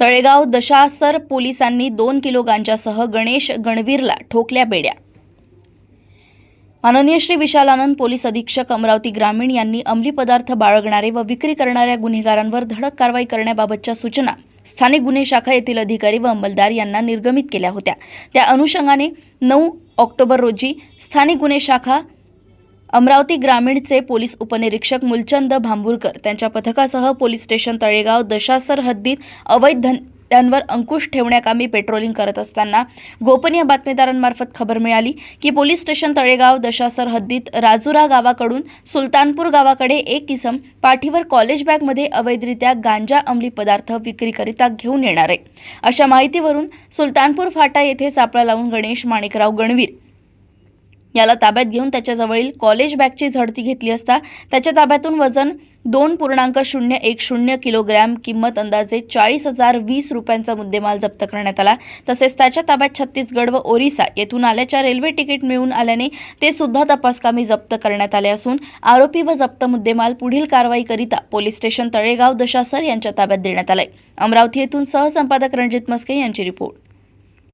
तळेगाव दशासर पोलिसांनी दोन किलो गांजासह गणेश गणवीरला ठोकल्या बेड्या. माननीय श्री विशालानंद पोलीस अधीक्षक अमरावती ग्रामीण यांनी अंमली पदार्थ बाळगणारे व विक्री करणाऱ्या गुन्हेगारांवर धडक कारवाई करण्याबाबतच्या सूचना स्थानिक गुन्हे शाखा येथील अधिकारी व अंमलदार यांना निर्गमित केल्या होत्या. त्या अनुषंगाने नऊ ऑक्टोबर रोजी स्थानिक गुन्हे शाखा अमरावती ग्रामीणचे पोलीस उपनिरीक्षक मुलचंद भांबुरकर त्यांच्या पथकासह पोलीस स्टेशन तळेगाव दशासर हद्दीत अवैध धंद्यांवर अंकुश ठेवण्याकामी पेट्रोलिंग करत असताना गोपनीय बातमीदारांमार्फत खबर मिळाली की पोलीस स्टेशन तळेगाव दशासर हद्दीत राजुरा गावाकडून सुलतानपूर गावाकडे एक किसम पाठीवर कॉलेज बॅगमध्ये अवैधरित्या गांजा अंमली पदार्थ विक्रीकरिता घेऊन येणार. आहे अशा माहितीवरून सुलतानपूर फाटा येथे सापळा लावून गणेश माणिकराव गणवीर याला ताब्यात घेऊन त्याच्याजवळील कॉलेज बॅगची झडती घेतली असता त्याच्या ताब्यातून वजन दोन पूर्णांक शून्य एक शून्य किलोग्रॅम किंमत अंदाजे चाळीस हजार वीस रुपयांचा मुद्देमाल जप्त करण्यात आला. तसेच त्याच्या ताब्यात छत्तीसगड व ओरिसा येथून आल्याच्या रेल्वे तिकीट मिळून आल्याने ते सुद्धा तपासकामी जप्त करण्यात आले असून आरोपी व जप्त मुद्देमाल पुढील कारवाईकरिता पोलीस स्टेशन तळेगाव दशासर यांच्या ताब्यात देण्यात आलाय. अमरावती येथून सहसंपादक रणजित मस्के यांची रिपोर्ट.